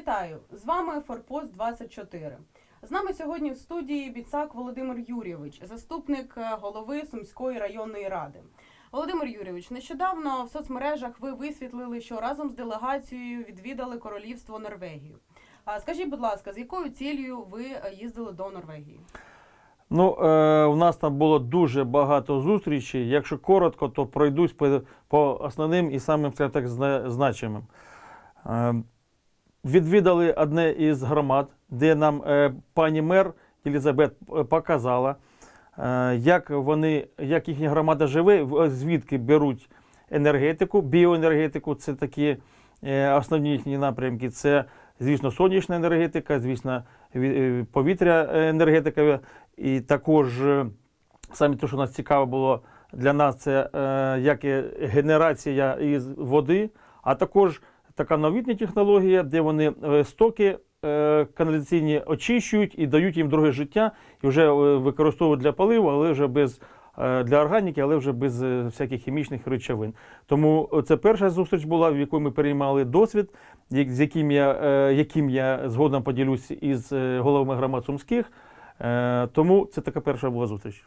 Вітаю! З вами Форпост 24. З нами сьогодні в студії Біцак Володимир Юрійович, заступник е, голови Сумської районної ради. Володимир Юрійович, нещодавно в соцмережах ви висвітлили, що разом з делегацією відвідали королівство Норвегію. Скажіть, будь ласка, з якою цілею ви е, їздили до Норвегії? Ну, е, у нас там було дуже багато зустрічей. Якщо коротко, то пройдусь по, по основним і самим так, зна- значимим. Е, відвідали одне із громад, де нам е, пані мер Єлізабет е, показала, е, як вони, як їхня громада живе, звідки беруть енергетику, біоенергетику. Це такі основні їхні напрямки. Це, звісно, сонячна енергетика, звісно, ві- повітря енергетика. І також саме те, що нас цікаво було для нас, це як генерація із води, а також така новітня технологія, де вони е, стоки е, каналізаційні очищують і дають їм друге життя, і вже е, використовують для паливу, але вже без для органіки, але вже без всяких хімічних речовин. Тому це перша зустріч була, в якій ми переймали досвід, з яким я, яким я згодом поділюсь із головами громад сумських. Тому це така перша була зустріч.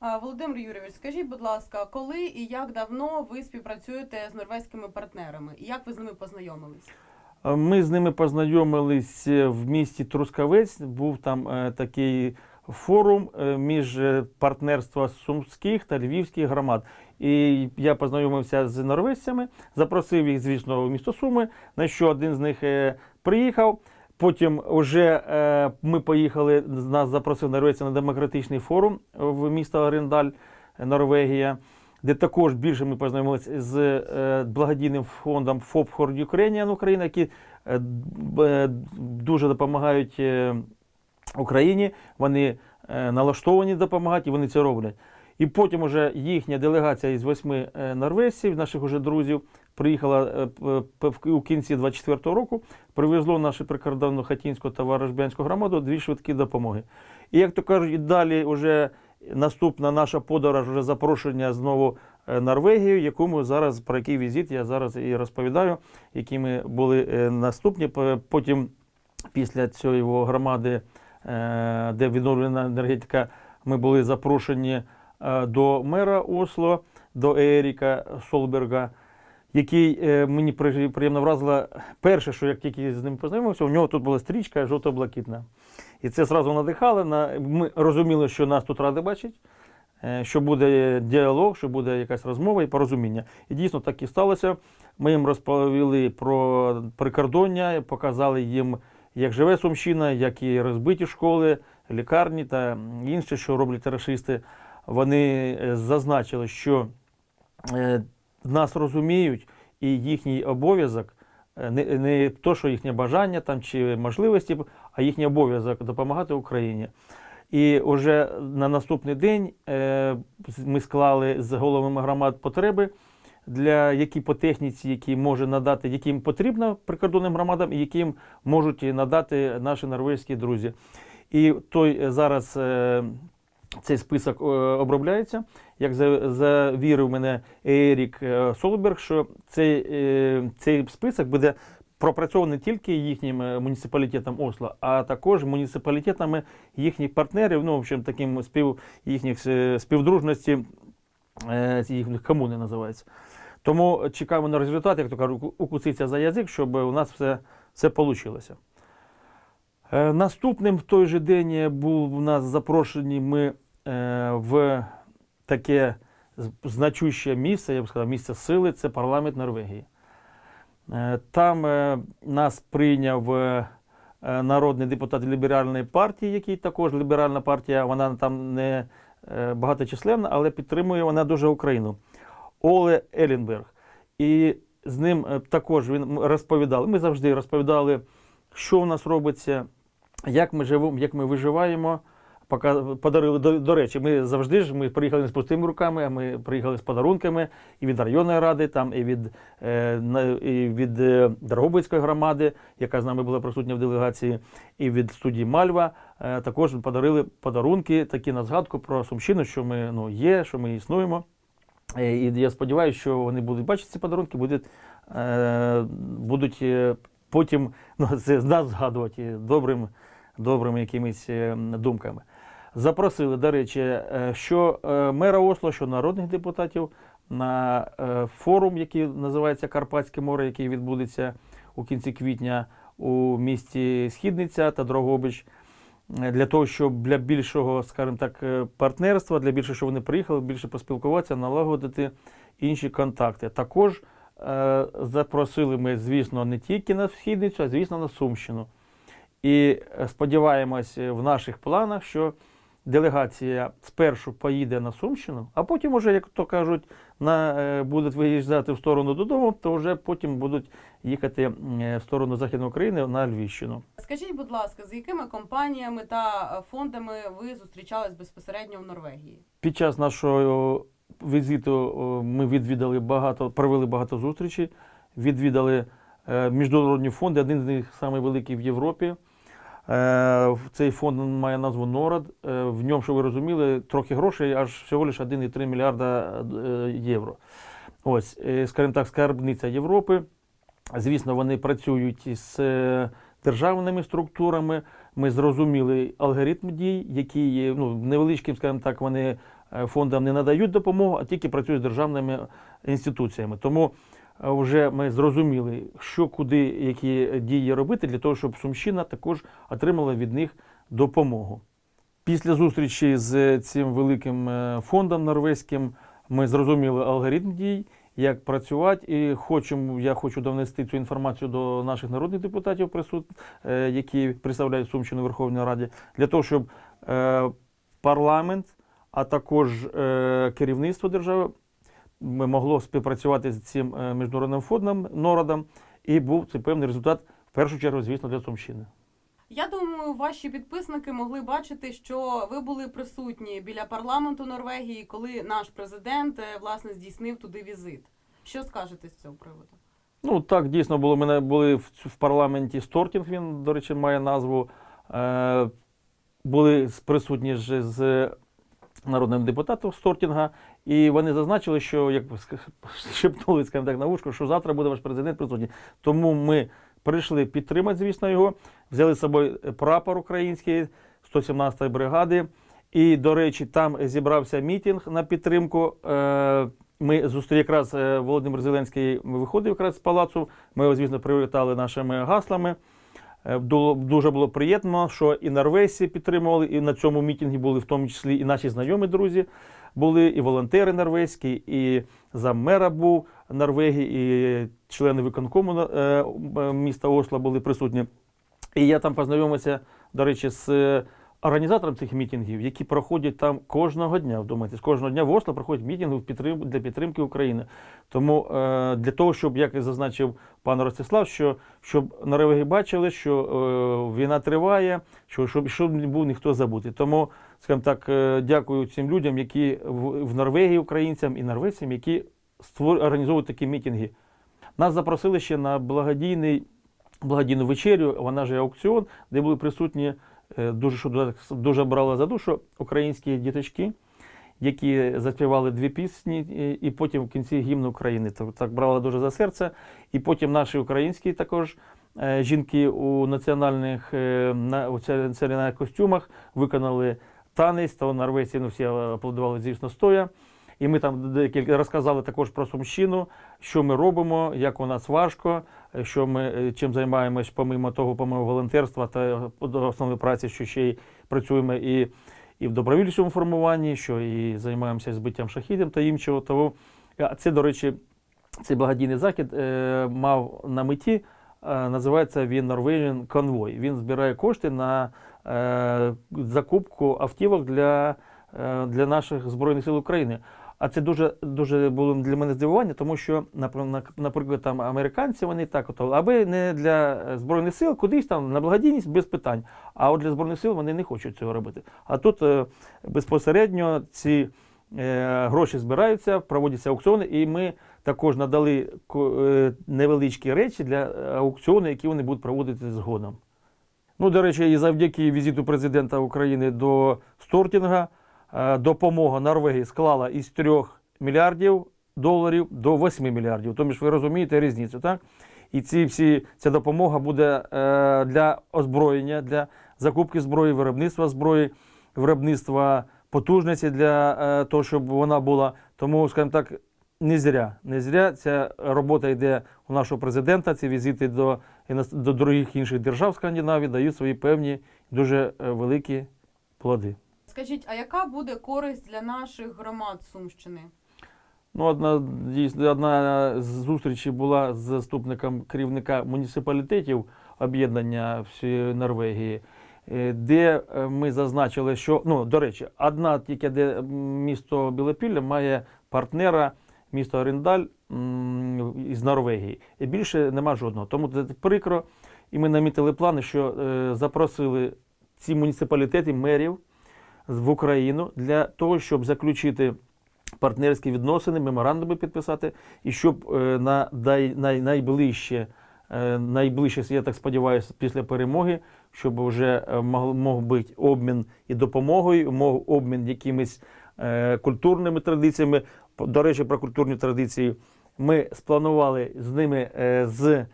Володимир Юрійович, скажіть, будь ласка, коли і як давно ви співпрацюєте з норвезькими партнерами? І як ви з ними познайомились? Е, Ми з ними познайомились е, в місті Трускавець. Був там е, такий форум між партнерства сумських та львівських громад. І я познайомився з норвезцями, запросив їх, звісно, в місто Суми, на що один з них приїхав. Потім вже е, ми поїхали, нас запросив норвезці на демократичний форум в місто Орендаль, Норвегія, де також більше ми познайомилися з е, благодійним фондом ФОП Хорд Ukrainian Україна, які е, е, дуже допомагають е, Україні. Вони е, налаштовані допомагати, і вони це роблять. І потім уже їхня делегація із восьми е, норвезців, наших уже друзів, приїхала е, у кінці 24-го року, привезло нашу прикордонну Хатінську та Ворожбянську громаду дві швидкі допомоги. І як то кажуть, далі вже наступна наша подорож, вже запрошення знову е, Норвегію, яку ми зараз, про який візит я зараз і розповідаю, які ми були е, наступні. Потім після цієї громади, де відновлена енергетика, ми були запрошені до мера Осло, до Еріка Солберга, який е, мені приємно вразило. Перше, що як тільки з ним познайомився, у нього тут була стрічка жовто-блакитна. І це зразу надихало. На... Ми розуміли, що нас тут ради бачать, е, що буде діалог, що буде якась розмова і порозуміння. І дійсно так і сталося. Ми їм розповіли про прикордоння, показали їм, як живе Сумщина, як і розбиті школи, лікарні та інше, що роблять расисти. Вони е, зазначили, що нас розуміють, і їхній обов'язок е, не, не то, що їхнє бажання там чи можливості, а їхній обов'язок допомагати Україні. І вже на наступний день е, ми склали з головами громад потреби, для які по техніці, які може надати, яким потрібно прикордонним громадам, і яким можуть надати наші норвезькі друзі. І той е, зараз цей список е, обробляється. Як завірив мене Ерік е, Солберг, що цей, е, цей список буде пропрацьований тільки їхнім муніципалітетом Осло, а також муніципалітетами їхніх партнерів, ну, в общем, таким спів, їхніх співдружності, їхніх комуни називається. Тому чекаємо на результат, як то кажуть, укуситься за язик, щоб у нас все, все вийшло. Е, Наступним в той же день був у нас запрошені ми е, в таке значуще місце, я б сказав, місце сили, це парламент Норвегії. Е, Там е, нас прийняв е, е, народний депутат ліберальної партії, який також ліберальна партія, вона там не е, багаточисленна, але підтримує вона дуже Україну. Оле Елінберг. І з ним е, також він розповідали. Ми завжди розповідали, що в нас робиться, як ми живемо, як ми виживаємо. Подарили до, до речі, ми завжди ж ми приїхали не з пустими руками, а ми приїхали з подарунками і від районної ради, там, і від, е, і від е, Дрогобицької громади, яка з нами була присутня в делегації, і від студії Мальва. Е, також подарили подарунки, такі на згадку про Сумщину, що ми ну, є, що ми існуємо. Е, І я сподіваюся, що вони будуть бачити ці подарунки, будуть, е, будуть е, потім ну, це нас згадувати добрим, добрими якимись е, думками. Запросили, до речі, е, що е, мера Осло, що народних депутатів на форум, який називається Карпатське море, який відбудеться у кінці квітня у місті Східниця та Дрогобич. Для того, щоб для більшого, скажімо так, партнерства, для більше, щоб вони приїхали, більше поспілкуватися, налагодити інші контакти. Також запросили ми, звісно, не тільки на Східницю, а звісно, на Сумщину. І е, сподіваємось е, в наших планах, що делегація спершу поїде на Сумщину, а потім, уже, як то кажуть, на, е, будуть виїжджати в сторону додому, то вже потім будуть їхати в сторону Західної України на Львівщину. Скажіть, будь ласка, з якими компаніями та фондами ви зустрічались безпосередньо в Норвегії? Під час нашого візиту ми відвідали багато, провели багато зустрічей, відвідали міжнародні фонди, один з них найвеликий в Європі. Е, Цей фонд має назву НОРАД. Е, В ньому, що ви розуміли, трохи грошей, аж всього лише 1,3 мільярда е, євро. Ось, скажімо так, скарбниця Європи. Звісно, вони працюють із державними структурами. Ми зрозуміли алгоритм дій, які ну, невеличким, скажімо так, вони фондам не надають допомогу, а тільки працюють з державними інституціями. Тому вже ми зрозуміли, що куди, які дії робити для того, щоб Сумщина також отримала від них допомогу. Після зустрічі з цим великим е, фондом норвезьким ми зрозуміли алгоритм дій, як працювати, і хочемо, я хочу донести цю інформацію до наших народних депутатів, е, які представляють Сумщину в Верховній Раді, для того, щоб е, парламент, а також керівництво держави могло співпрацювати з цим е, міжнародним фондом Нородом, і був цей певний результат, в першу чергу, звісно, для Сумщини. Я думаю, ваші підписники могли бачити, що ви були присутні біля парламенту Норвегії, коли наш президент е, власне здійснив туди візит. Що скажете з цього приводу? Ну так, дійсно було. Ми були в, в парламенті Стортінг, він, до речі, має назву. Е, були присутні ж з народним депутатом Стортінга, і вони зазначили, що як шепнули, скажімо так, на вушко, що завтра буде ваш президент присутній. Тому ми прийшли підтримати, звісно, його, взяли з собою прапор український 117-ї бригади. І, до речі, там зібрався мітинг на підтримку. Е, ми зустріли якраз е, Володимир Зеленський виходив якраз з палацу. Ми його, звісно, привітали нашими гаслами. Е, Дуже було приємно, що і норвежці підтримували, і на цьому мітингі були в тому числі і наші знайомі друзі були, і волонтери норвезькі, і заммера був Норвегії, і члени виконкому е, міста Осло були присутні. І я там познайомився, до речі, з е, організатором цих мітингів, які проходять там кожного дня. Вдумайтесь, кожного дня в Осло проходять мітинги підтрим- для підтримки України. Тому е, для того, щоб, як і зазначив пан Ростислав, що щоб норвеги бачили, що е, війна триває, що щоб, щоб не був ніхто забутий. Тому, скажімо так, е, дякую цим людям, які в, Норвегії, українцям і норвежцям, які створ, організовують такі мітинги. Нас запросили ще на благодійний, благодійну вечерю, вона ж аукціон, де були присутні дуже, що дуже- брали за душу українські діточки, які заспівали дві пісні, і- потім в кінці гімн України. Так, брали дуже за серце. І потім наші українські також е, жінки у національних е, на, у національних костюмах виконали танець, то норвежці ну, всі аплодували, звісно, стоя. І ми там декілька розказали також про Сумщину, що ми робимо, як у нас важко, е, що ми е, чим займаємось, помимо того, помимо волонтерства та основної праці, що ще й працюємо і, і в добровільчому формуванні, що і займаємося збиттям шахідів та іншого. Того це, до речі, цей благодійний захід е, мав на меті, е, називається він Norwegian Convoy. Він збирає кошти на е, закупку автівок для, е, для наших Збройних сил України. А це дуже, дуже було для мене здивування, тому що, наприклад, там американці вони так, от, аби не для Збройних сил, кудись там на благодійність без питань. А от для Збройних сил вони не хочуть цього робити. А тут е, безпосередньо ці е, гроші збираються, проводяться аукціони, і ми також надали е, невеличкі речі для аукціону, які вони будуть проводити згодом. Ну, до речі, і завдяки візиту президента України до Стортінга допомога Норвегії склала із 3 мільярдів доларів до 8 мільярдів. Тому ж ви розумієте різницю, так? І ці всі ця допомога буде е, для озброєння, для закупки зброї, виробництва зброї, виробництва потужності для е, того, щоб вона була. Тому, скажімо так, не зря. Не зря ця робота йде у нашого президента. Ці візити до, до других інших держав Скандинавії дають свої певні дуже е, великі плоди. Скажіть, а яка буде користь для наших громад Сумщини? Ну, одна дійсно одна з зустрічей була з заступником керівника муніципалітетів об'єднання всієї Норвегії, е, де е, ми зазначили, що ну до речі, одна тільки де місто Білопілля має партнера місто Орендаль із Норвегії. І більше нема жодного. Тому це прикро. І ми намітили плани, що е, запросили ці муніципалітети, мерів в Україну для того, щоб заключити партнерські відносини, меморандуми підписати, і щоб е, на найближче, е, найближче, я так сподіваюся, після перемоги, щоб вже е, мог, бути обмін і допомогою, мог обмін якимись культурними традиціями. До речі, про культурні традиції ми спланували з ними з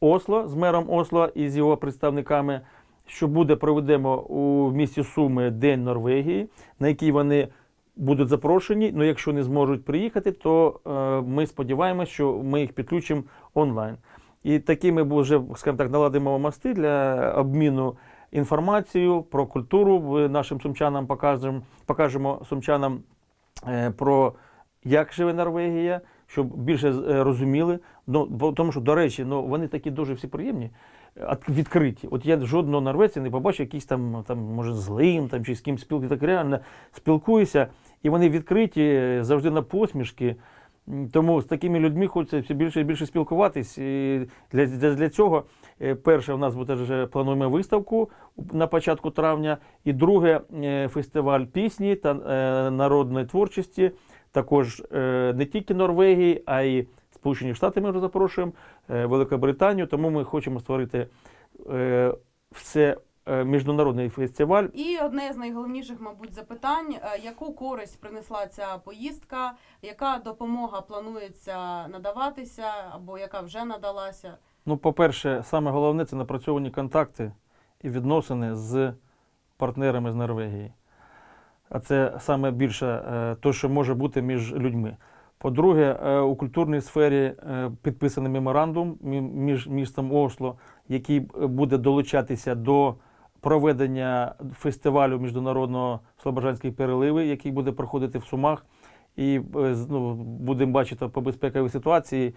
Осло, з мером Осло і з його представниками, що буде проведемо у місті Суми День Норвегії, на який вони будуть запрошені. Ну, якщо не зможуть приїхати, то е, ми сподіваємося, що ми їх підключимо онлайн. І такими вже, скажімо так, наладимо мости для обміну інформацією про культуру. Нашим сумчанам покажемо, покажемо сумчанам е, про як живе Норвегія, щоб більше е, розуміли. Ну, тому що, до речі, ну, вони такі дуже всі приємні, от- відкриті. От я жодного норвежця не побачив, якийсь там, там може, злим там, чи з ким спілкуюся. Так реально спілкуюся, і вони відкриті завжди на посмішки. Тому з такими людьми хочеться все більше і більше спілкуватись. І для, для, для цього, е, перше, у нас буде вже плануємо виставку на початку травня, і друге е, фестиваль пісні та е, народної творчості. Також е, не тільки Норвегії, а й Сполучені Штати ми вже запрошуємо, е, Великобританію. Тому ми хочемо створити е, все міжнародний фестиваль. І одне з найголовніших, мабуть, запитань: яку користь принесла ця поїздка, яка допомога планується надаватися, або яка вже надалася? Ну, по-перше, саме головне це напрацьовані контакти і відносини з партнерами з Норвегії. А це саме більше те, що може бути між людьми. По-друге, е, у культурній сфері е, підписаний меморандум між містом Осло, який е, буде долучатися до проведення фестивалю міжнародного Слобожанські переливи, який буде проходити в Сумах. І ну, будемо бачити по безпековій ситуації,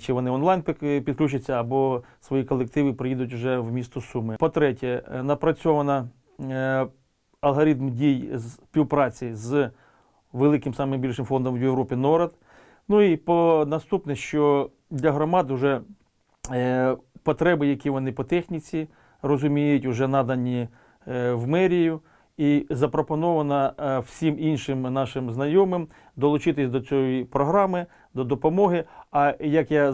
чи вони онлайн підключаться, або свої колективи приїдуть вже в місто Суми. По-третє, напрацьована алгоритм дій співпраці з великим самим більшим фондом в Європі НОРАД. Ну і по наступне, що для громад вже е, потреби, які вони по техніці розуміють, вже надані е, в мерію. І запропоновано е, всім іншим нашим знайомим долучитись до цієї програми, до допомоги. А як я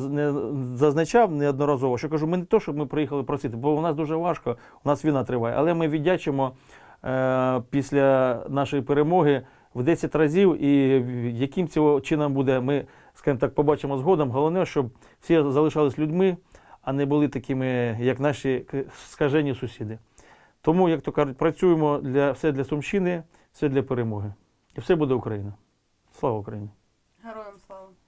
зазначав неодноразово, що кажу, ми не то, щоб ми приїхали просити, бо у нас дуже важко, у нас війна триває. Але ми віддячимо після нашої перемоги в 10 разів. І яким цього чином буде, ми, скажімо так, побачимо згодом. Головне, щоб всі залишались людьми, а не були такими, як наші скажені сусіди. Тому, як то кажуть, працюємо для все для Сумщини, все для перемоги. І все буде Україна. Слава Україні! Героям!